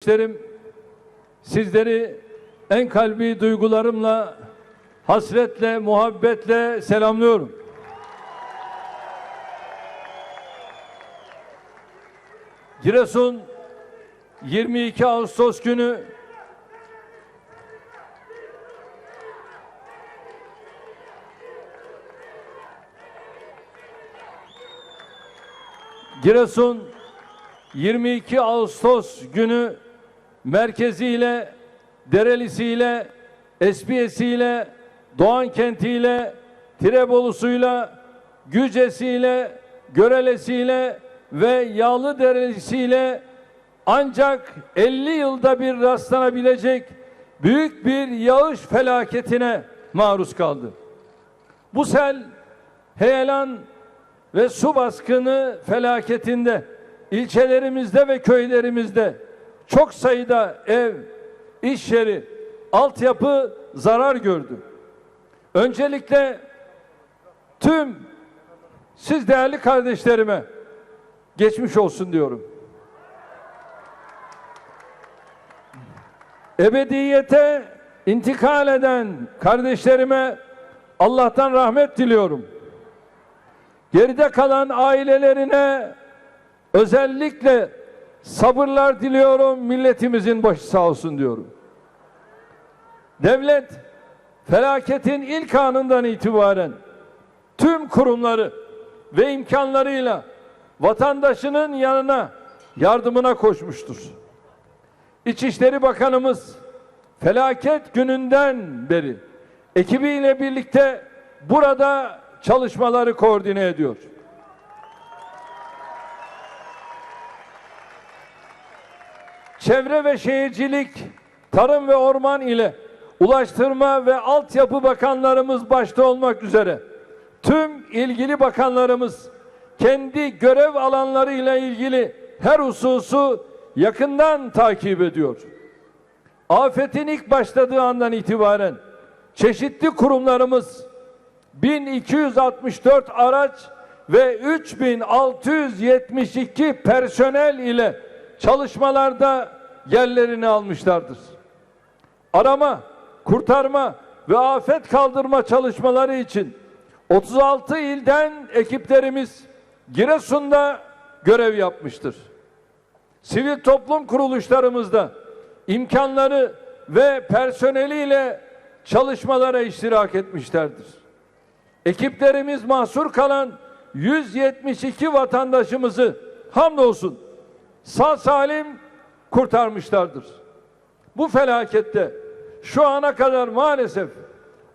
Kardeşlerim, sizleri en kalbi duygularımla, hasretle, muhabbetle selamlıyorum. Giresun 22 Ağustos günü Giresun 22 Ağustos günü merkeziyle, Derelisiyle, Espiyesiyle, Doğan kentiyle, Tirebolu'suyla, Gücesiyle, Görelesiyle ve Yağlı Derelisiyle ancak 50 yılda bir rastlanabilecek büyük bir yağış felaketine maruz kaldı. Bu sel heyelan ve su baskını felaketinde ilçelerimizde ve köylerimizde çok sayıda ev, iş yeri, altyapı zarar gördü. Öncelikle tüm siz değerli kardeşlerime geçmiş olsun diyorum. Ebediyete intikal eden kardeşlerime Allah'tan rahmet diliyorum. Geride kalan ailelerine özellikle sabırlar diliyorum. Milletimizin başı sağ olsun diyorum. Devlet felaketin ilk anından itibaren tüm kurumları ve imkanlarıyla vatandaşının yanına yardımına koşmuştur. İçişleri Bakanımız felaket gününden beri ekibiyle birlikte burada çalışmaları koordine ediyor. Çevre ve Şehircilik, Tarım ve Orman ile Ulaştırma ve Altyapı Bakanlarımız başta olmak üzere tüm ilgili bakanlarımız kendi görev alanlarıyla ilgili her hususu yakından takip ediyor. Afetin ilk başladığı andan itibaren çeşitli kurumlarımız 1264 araç ve 3672 personel ile çalışmalarda yerlerini almışlardır. Arama, kurtarma ve afet kaldırma çalışmaları için 36 ilden ekiplerimiz Giresun'da görev yapmıştır. Sivil toplum kuruluşlarımızda imkanları ve personeliyle çalışmalara iştirak etmişlerdir. Ekiplerimiz mahsur kalan 172 vatandaşımızı hamdolsun sağ salim kurtarmışlardır. Bu felakette şu ana kadar maalesef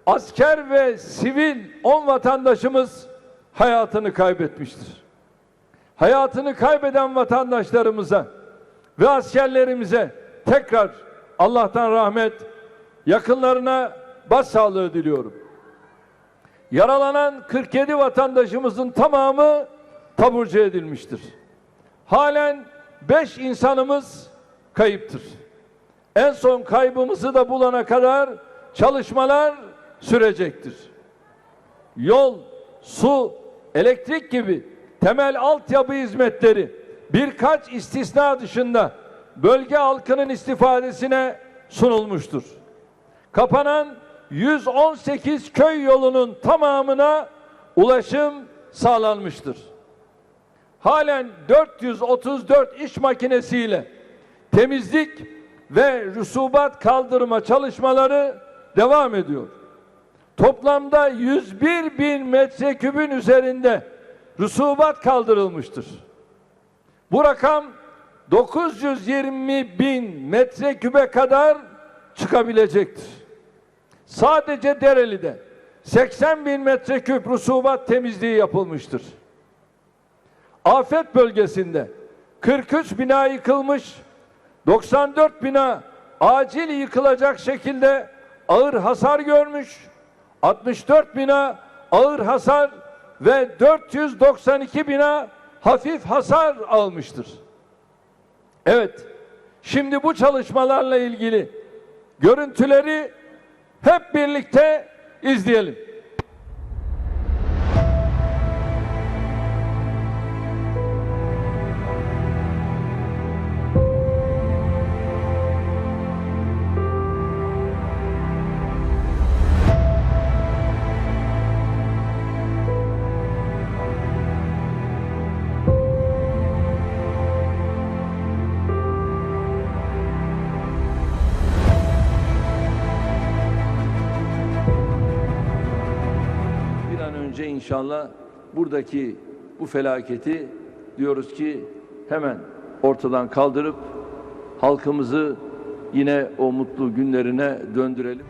asker ve sivil 10 vatandaşımız hayatını kaybetmiştir. Hayatını kaybeden vatandaşlarımıza ve askerlerimize tekrar Allah'tan rahmet, yakınlarına başsağlığı diliyorum. Yaralanan 47 vatandaşımızın tamamı taburcu edilmiştir. Halen 5 insanımız kayıptır. En son kaybımızı da bulana kadar çalışmalar sürecektir. Yol, su, elektrik gibi temel altyapı hizmetleri birkaç istisna dışında bölge halkının istifadesine sunulmuştur. Kapanan 118 köy yolunun tamamına ulaşım sağlanmıştır. Halen 434 iş makinesiyle temizlik ve rusubat kaldırma çalışmaları devam ediyor. Toplamda 101 bin metrekübün üzerinde rusubat kaldırılmıştır. Bu rakam 920 bin metrekübe kadar çıkabilecektir. Sadece Dereli'de 80 bin metreküp rusubat temizliği yapılmıştır. Afet bölgesinde 43 bina yıkılmış, 94 bina acil yıkılacak şekilde ağır hasar görmüş, 64 bina ağır hasar ve 492 bina hafif hasar almıştır. Evet, şimdi bu çalışmalarla ilgili görüntüleri hep birlikte izleyelim. Önce inşallah buradaki bu felaketi diyoruz ki hemen ortadan kaldırıp halkımızı yine o mutlu günlerine döndürelim.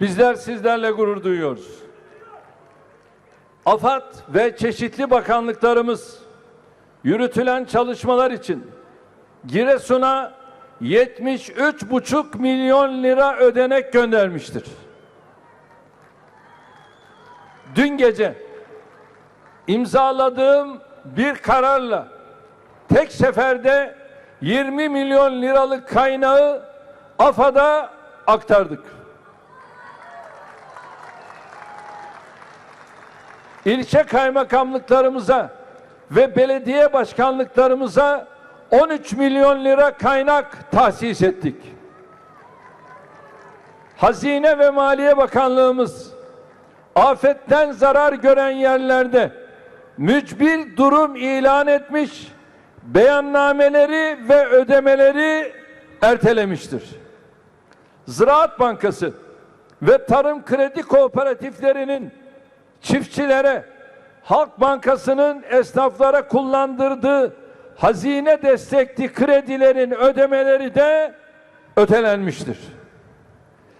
Bizler sizlerle gurur duyuyoruz. AFAD ve çeşitli bakanlıklarımız yürütülen çalışmalar için Giresun'a 73,5 milyon lira ödenek göndermiştir. Dün gece imzaladığım bir kararla tek seferde 20 milyon liralık kaynağı AFAD'a aktardık. İlçe kaymakamlıklarımıza ve belediye başkanlıklarımıza 13 milyon lira kaynak tahsis ettik. Hazine ve Maliye Bakanlığımız afetten zarar gören yerlerde mücbir durum ilan etmiş, beyannameleri ve ödemeleri ertelemiştir. Ziraat Bankası ve Tarım Kredi Kooperatiflerinin çiftçilere, Halk Bankası'nın esnaflara kullandırdığı hazine destekli kredilerin ödemeleri de ötelenmiştir.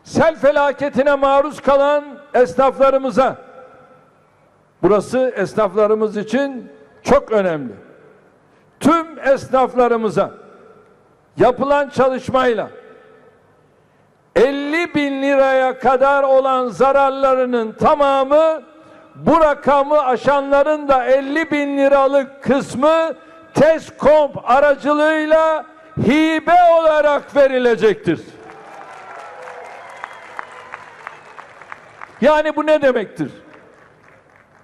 Sel felaketine maruz kalan esnaflarımıza, burası esnaflarımız için çok önemli. Tüm esnaflarımıza yapılan çalışmayla 50 bin liraya kadar olan zararlarının tamamı bu rakamı aşanların da 50 bin liralık kısmı TESKOMP aracılığıyla hibe olarak verilecektir. Yani bu ne demektir?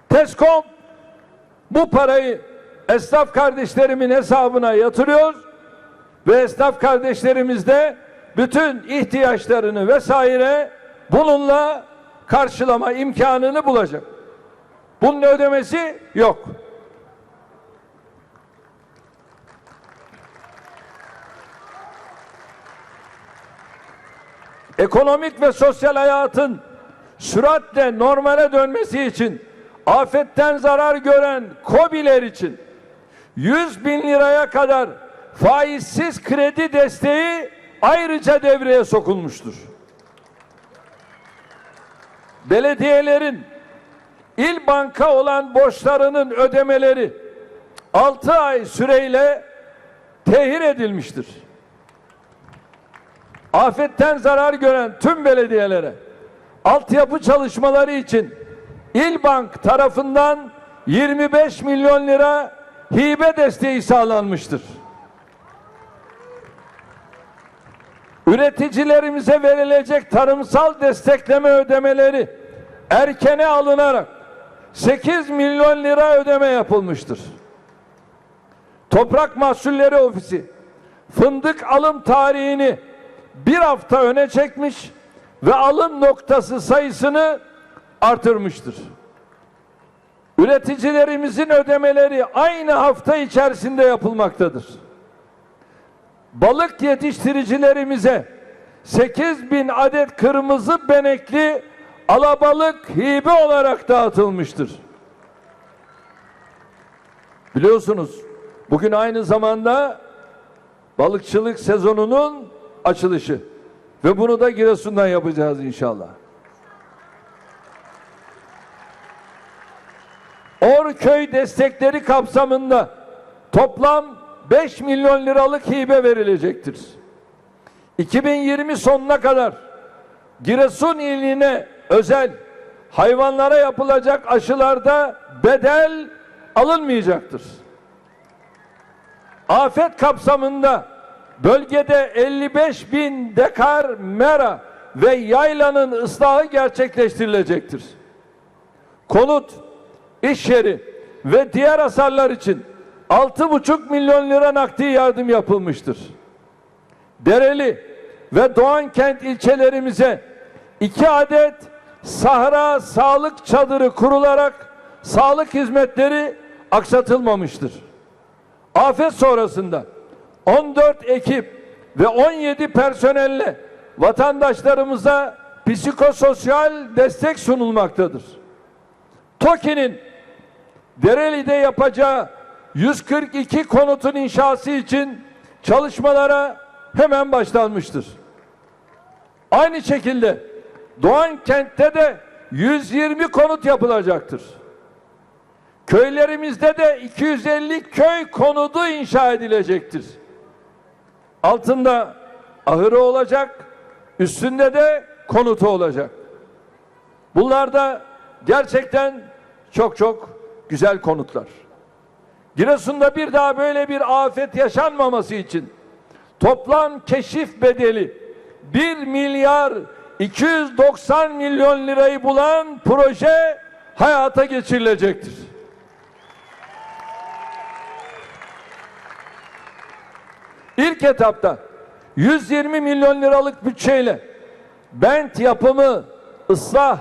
TESKOMP bu parayı esnaf kardeşlerimin hesabına yatırıyor ve esnaf kardeşlerimiz de bütün ihtiyaçlarını vesaire bununla karşılama imkanını bulacak. Bunun ödemesi yok. Ekonomik ve sosyal hayatın süratle normale dönmesi için afetten zarar gören KOBİ'ler için 100 bin liraya kadar faizsiz kredi desteği ayrıca devreye sokulmuştur. belediyelerin il banka olan borçlarının ödemeleri 6 ay süreyle tehir edilmiştir. Afetten zarar gören tüm belediyelere altyapı çalışmaları için İl Bank tarafından 25 milyon lira hibe desteği sağlanmıştır. Üreticilerimize verilecek tarımsal destekleme ödemeleri erkene alınarak 8 milyon lira ödeme yapılmıştır. Toprak Mahsulleri Ofisi fındık alım tarihini bir hafta öne çekmiş ve alım noktası sayısını artırmıştır. Üreticilerimizin ödemeleri aynı hafta içerisinde yapılmaktadır. Balık yetiştiricilerimize 8 bin adet kırmızı benekli alabalık hibe olarak dağıtılmıştır. Biliyorsunuz bugün aynı zamanda balıkçılık sezonunun açılışı ve bunu da Giresun'dan yapacağız inşallah. Orköy destekleri kapsamında toplam 5 milyon liralık hibe verilecektir. 2020 sonuna kadar Giresun iline özel hayvanlara yapılacak aşılarda bedel alınmayacaktır. Afet kapsamında bölgede 55 bin dekar mera ve yaylanın ıslahı gerçekleştirilecektir. Konut, iş yeri ve diğer hasarlar için 6,5 milyon lira nakdi yardım yapılmıştır. Dereli ve Doğankent ilçelerimize iki adet sahra sağlık çadırı kurularak sağlık hizmetleri aksatılmamıştır. Afet sonrasında 14 ekip ve 17 personelle vatandaşlarımıza psikososyal destek sunulmaktadır. TOKİ'nin Dereli'de yapacağı 142 konutun inşası için çalışmalara hemen başlanmıştır. Aynı şekilde Doğan kentte de 120 konut yapılacaktır. Köylerimizde de 250 köy konudu inşa edilecektir. Altında ahırı olacak, üstünde de konutu olacak. Bunlar da gerçekten çok çok güzel konutlar. Giresun'da bir daha böyle bir afet yaşanmaması için toplam keşif bedeli 1 milyar 290 milyon lirayı bulan proje hayata geçirilecektir. İlk etapta 120 milyon liralık bütçeyle bent yapımı, ıslah,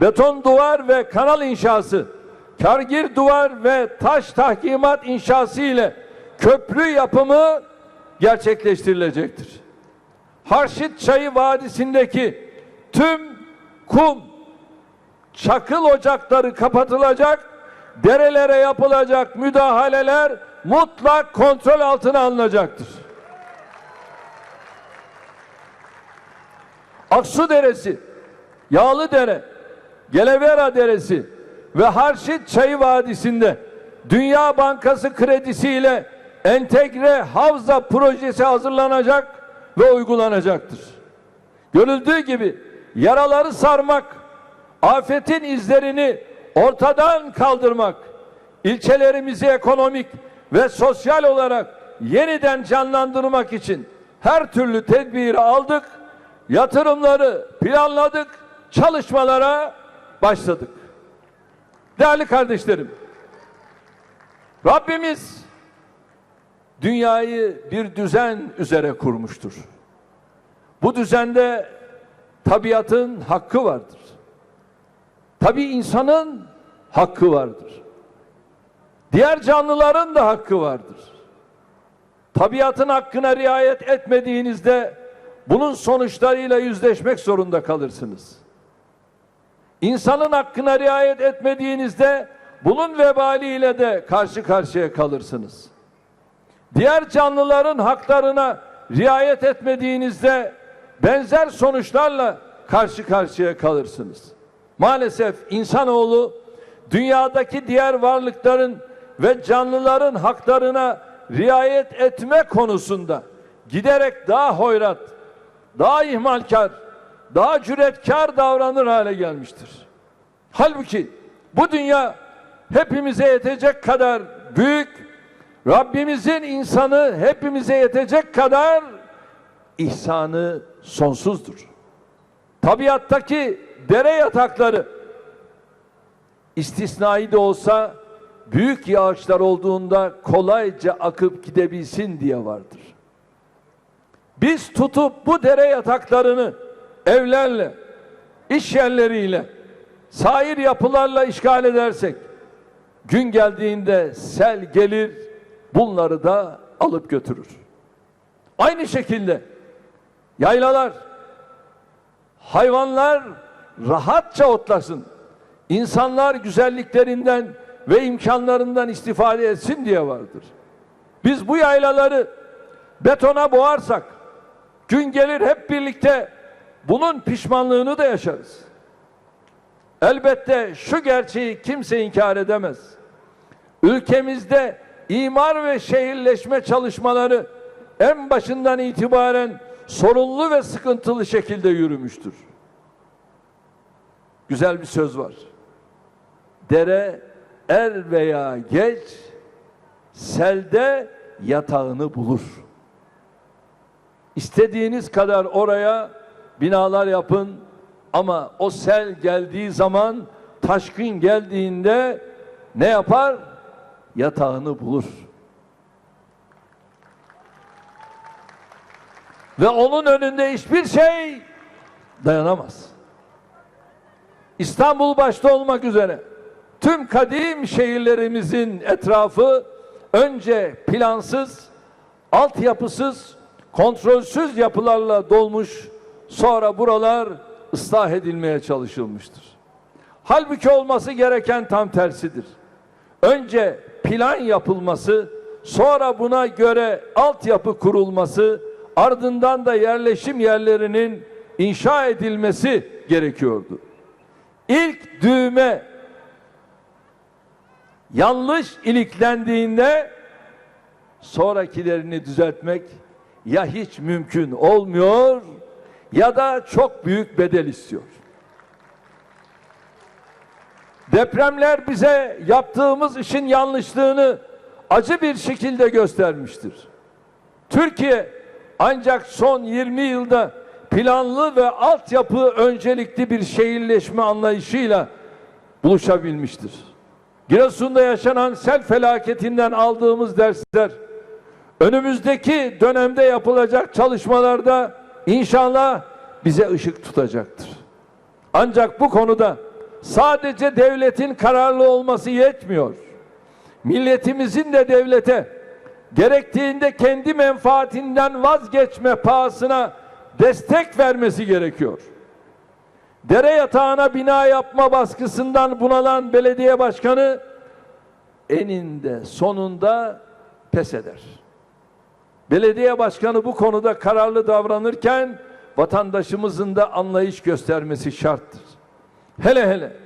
beton duvar ve kanal inşası, kargir duvar ve taş tahkimat inşası ile köprü yapımı gerçekleştirilecektir. Harşit Çayı Vadisi'ndeki tüm kum, çakıl ocakları kapatılacak, derelere yapılacak müdahaleler mutlak kontrol altına alınacaktır. Aksu Deresi, Yağlı Dere, Gelevera Deresi ve Harşit Çayı Vadisi'nde Dünya Bankası kredisiyle entegre havza projesi hazırlanacak ve uygulanacaktır. Görüldüğü gibi yaraları sarmak, afetin izlerini ortadan kaldırmak, ilçelerimizi ekonomik ve sosyal olarak yeniden canlandırmak için her türlü tedbiri aldık, yatırımları planladık, çalışmalara başladık. Değerli kardeşlerim, Rabbimiz dünyayı bir düzen üzere kurmuştur. Bu düzende tabiatın hakkı vardır. Tabi insanın hakkı vardır. Diğer canlıların da hakkı vardır. Tabiatın hakkına riayet etmediğinizde bunun sonuçlarıyla yüzleşmek zorunda kalırsınız. İnsanın hakkına riayet etmediğinizde bunun vebaliyle de karşı karşıya kalırsınız. Diğer canlıların haklarına riayet etmediğinizde benzer sonuçlarla karşı karşıya kalırsınız. Maalesef insanoğlu dünyadaki diğer varlıkların ve canlıların haklarına riayet etme konusunda giderek daha hoyrat, daha ihmalkar, daha cüretkar davranır hale gelmiştir. Halbuki bu dünya hepimize yetecek kadar büyük, Rabbimizin insanı hepimize yetecek kadar ihsanı sonsuzdur. Tabiattaki dere yatakları istisnai de olsa büyük yağışlar olduğunda kolayca akıp gidebilsin diye vardır. Biz tutup bu dere yataklarını evlerle, iş yerleriyle, sair yapılarla işgal edersek gün geldiğinde sel gelir bunları da alıp götürür. Aynı şekilde yaylalar, hayvanlar rahatça otlasın. İnsanlar güzelliklerinden ve imkanlarından istifade etsin diye vardır. Biz bu yaylaları betona boğarsak gün gelir hep birlikte bunun pişmanlığını da yaşarız. Elbette şu gerçeği kimse inkar edemez. Ülkemizde imar ve şehirleşme çalışmaları en başından itibaren sorunlu ve sıkıntılı şekilde yürümüştür. Güzel bir söz var. Dere er veya geç selde yatağını bulur. İstediğiniz kadar oraya binalar yapın ama o sel geldiği zaman taşkın geldiğinde ne yapar? Yatağını bulur. Ve onun önünde hiçbir şey dayanamaz. İstanbul başta olmak üzere tüm kadim şehirlerimizin etrafı önce plansız, altyapısız, kontrolsüz yapılarla dolmuş, sonra buralar ıslah edilmeye çalışılmıştır. Halbuki olması gereken tam tersidir. Önce plan yapılması, sonra buna göre altyapı kurulması, ardından da yerleşim yerlerinin inşa edilmesi gerekiyordu. İlk düğme yanlış iliklendiğinde sonrakilerini düzeltmek ya hiç mümkün olmuyor ya da çok büyük bedel istiyor. Depremler bize yaptığımız işin yanlışlığını acı bir şekilde göstermiştir. Türkiye ancak son 20 yılda planlı ve altyapı öncelikli bir şehirleşme anlayışıyla buluşabilmiştir. Giresun'da yaşanan sel felaketinden aldığımız dersler önümüzdeki dönemde yapılacak çalışmalarda inşallah bize ışık tutacaktır. Ancak bu konuda sadece devletin kararlı olması yetmiyor. Milletimizin de devlete gerektiğinde kendi menfaatinden vazgeçme pahasına destek vermesi gerekiyor. Dere yatağına bina yapma baskısından bunalan belediye başkanı eninde sonunda pes eder. Belediye başkanı bu konuda kararlı davranırken vatandaşımızın da anlayış göstermesi şarttır. Hele hele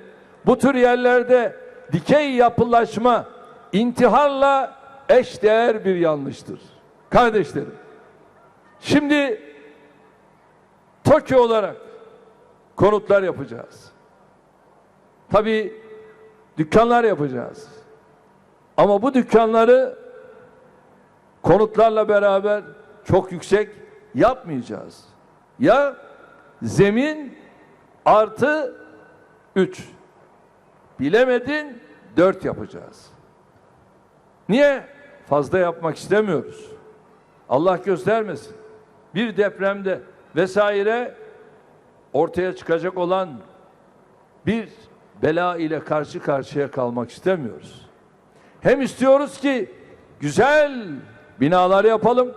bu tür yerlerde dikey yapılaşma intiharla eşdeğer bir yanlıştır. Kardeşlerim, şimdi TOKİ olarak konutlar yapacağız. Tabii dükkanlar yapacağız. Ama bu dükkanları konutlarla beraber çok yüksek yapmayacağız. Ya zemin artı üç. Bilemedin dört yapacağız. Niye? Fazla yapmak istemiyoruz. Allah göstermesin. Bir depremde vesaire ortaya çıkacak olan bir bela ile karşı karşıya kalmak istemiyoruz. Hem istiyoruz ki güzel binalar yapalım.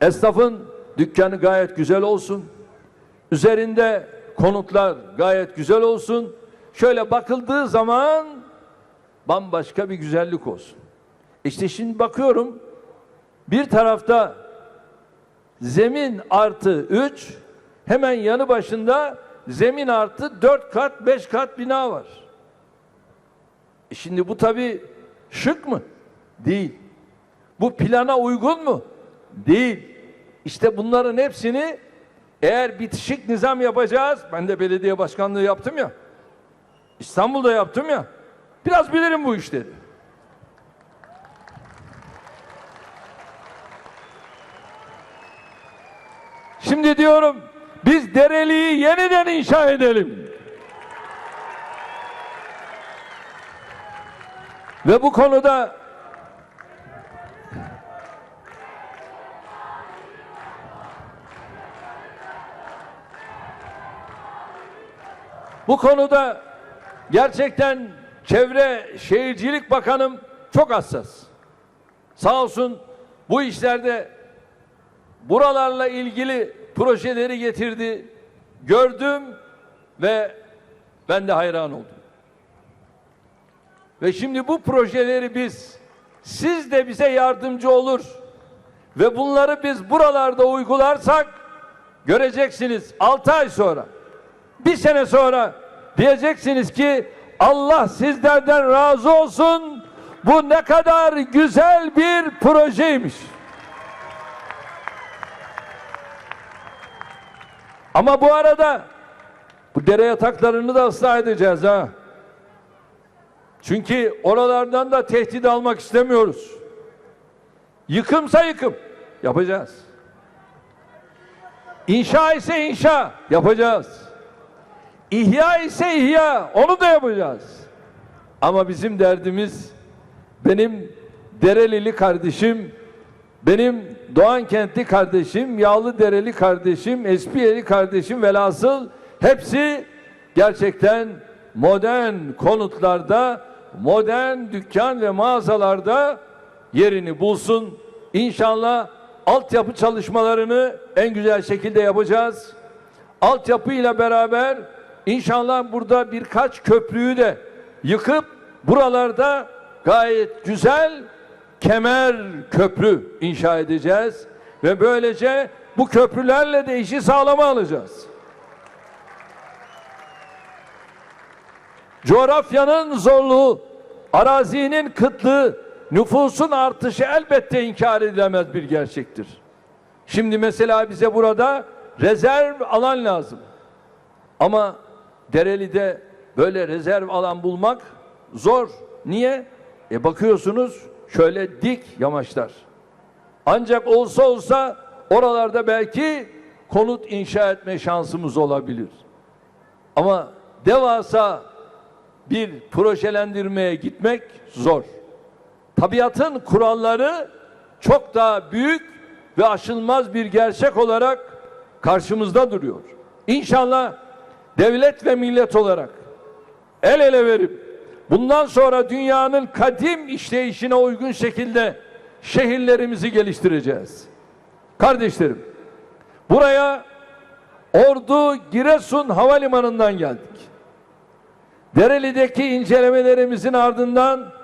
Esnafın dükkanı gayet güzel olsun. Üzerinde konutlar gayet güzel olsun. Şöyle bakıldığı zaman bambaşka bir güzellik olsun. İşte şimdi bakıyorum bir tarafta zemin artı 3 hemen yanı başında zemin artı dört kat, beş kat bina var. E şimdi bu tabi şık mı? Değil. Bu plana uygun mu? Değil. İşte bunların hepsini eğer bitişik nizam yapacağız, ben de belediye başkanlığı yaptım ya, İstanbul'da yaptım ya, biraz bilirim bu işleri. Şimdi diyorum biz Dereli'yi yeniden inşa edelim. Ve bu konuda bu konuda gerçekten Çevre Şehircilik Bakanım çok hassas. Sağ olsun bu işlerde buralarla ilgili projeleri getirdi. Gördüm ve ben de hayran oldum. Ve şimdi bu projeleri biz siz de bize yardımcı olur ve bunları biz buralarda uygularsak göreceksiniz 6 ay sonra bir sene sonra diyeceksiniz ki Allah sizlerden razı olsun bu ne kadar güzel bir projeymiş. Ama bu arada bu dere yataklarını da ıslah edeceğiz ha. Çünkü oralardan da tehdit almak istemiyoruz. Yıkımsa yıkım yapacağız. İnşa ise inşa yapacağız. İhya ise ihya onu da yapacağız. Ama bizim derdimiz benim Derelili kardeşim, benim Doğan Kentli kardeşim, Yağlı Dereli kardeşim, Espiyeli kardeşim velhasıl hepsi gerçekten modern konutlarda, modern dükkan ve mağazalarda yerini bulsun. İnşallah altyapı çalışmalarını en güzel şekilde yapacağız. Altyapı ile beraber inşallah burada birkaç köprüyü de yıkıp buralarda gayet güzel kemer köprü inşa edeceğiz ve böylece bu köprülerle de işi sağlama alacağız. Coğrafyanın zorluğu, arazinin kıtlığı, nüfusun artışı elbette inkar edilemez bir gerçektir. Şimdi mesela bize burada rezerv alan lazım. Ama Dereli'de böyle rezerv alan bulmak zor. Niye? E bakıyorsunuz şöyle dik yamaçlar. Ancak olsa olsa oralarda belki konut inşa etme şansımız olabilir. Ama devasa bir projelendirmeye gitmek zor. Tabiatın kuralları çok daha büyük ve aşılmaz bir gerçek olarak karşımızda duruyor. İnşallah devlet ve millet olarak el ele verip bundan sonra dünyanın kadim işleyişine uygun şekilde şehirlerimizi geliştireceğiz. Kardeşlerim, buraya Ordu Giresun Havalimanı'ndan geldik. Dereli'deki incelemelerimizin ardından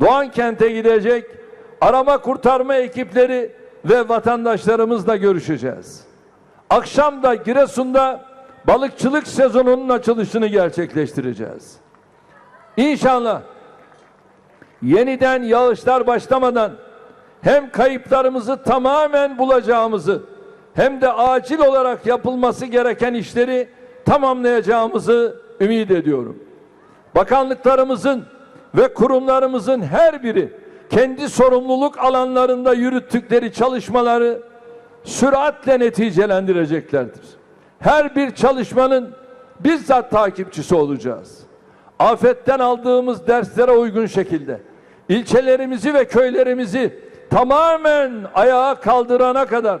Doğan kente gidecek arama kurtarma ekipleri ve vatandaşlarımızla görüşeceğiz. Akşam da Giresun'da balıkçılık sezonunun açılışını gerçekleştireceğiz. İnşallah yeniden yağışlar başlamadan hem kayıplarımızı tamamen bulacağımızı hem de acil olarak yapılması gereken işleri tamamlayacağımızı ümit ediyorum. Bakanlıklarımızın ve kurumlarımızın her biri kendi sorumluluk alanlarında yürüttükleri çalışmaları süratle neticelendireceklerdir. Her bir çalışmanın bizzat takipçisi olacağız. Afetten aldığımız derslere uygun şekilde ilçelerimizi ve köylerimizi tamamen ayağa kaldırana kadar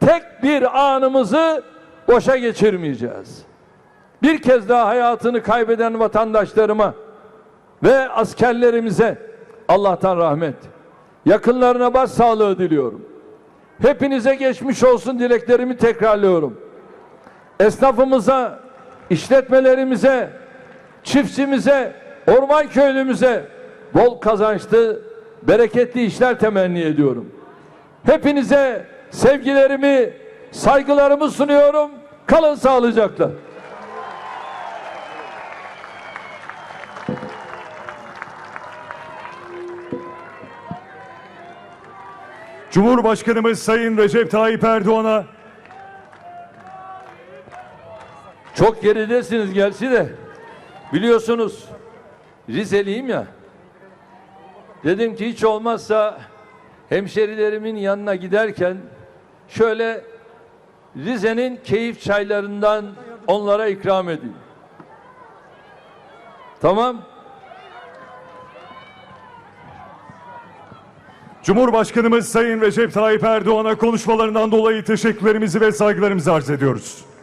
tek bir anımızı boşa geçirmeyeceğiz. Bir kez daha hayatını kaybeden vatandaşlarıma ve askerlerimize Allah'tan rahmet, yakınlarına başsağlığı diliyorum. Hepinize geçmiş olsun dileklerimi tekrarlıyorum. Esnafımıza, işletmelerimize, çiftçimize, orman köylümüze bol kazançlı, bereketli işler temenni ediyorum. Hepinize sevgilerimi, saygılarımı sunuyorum. Kalın sağlıcakla. Cumhurbaşkanımız Sayın Recep Tayyip Erdoğan'a çok geridesiniz gelsi de Biliyorsunuz Rizeliyim ya. Dedim ki hiç olmazsa hemşerilerimin yanına giderken şöyle Rize'nin keyif çaylarından onlara ikram edeyim. Tamam. Cumhurbaşkanımız Sayın Recep Tayyip Erdoğan'a konuşmalarından dolayı teşekkürlerimizi ve saygılarımızı arz ediyoruz.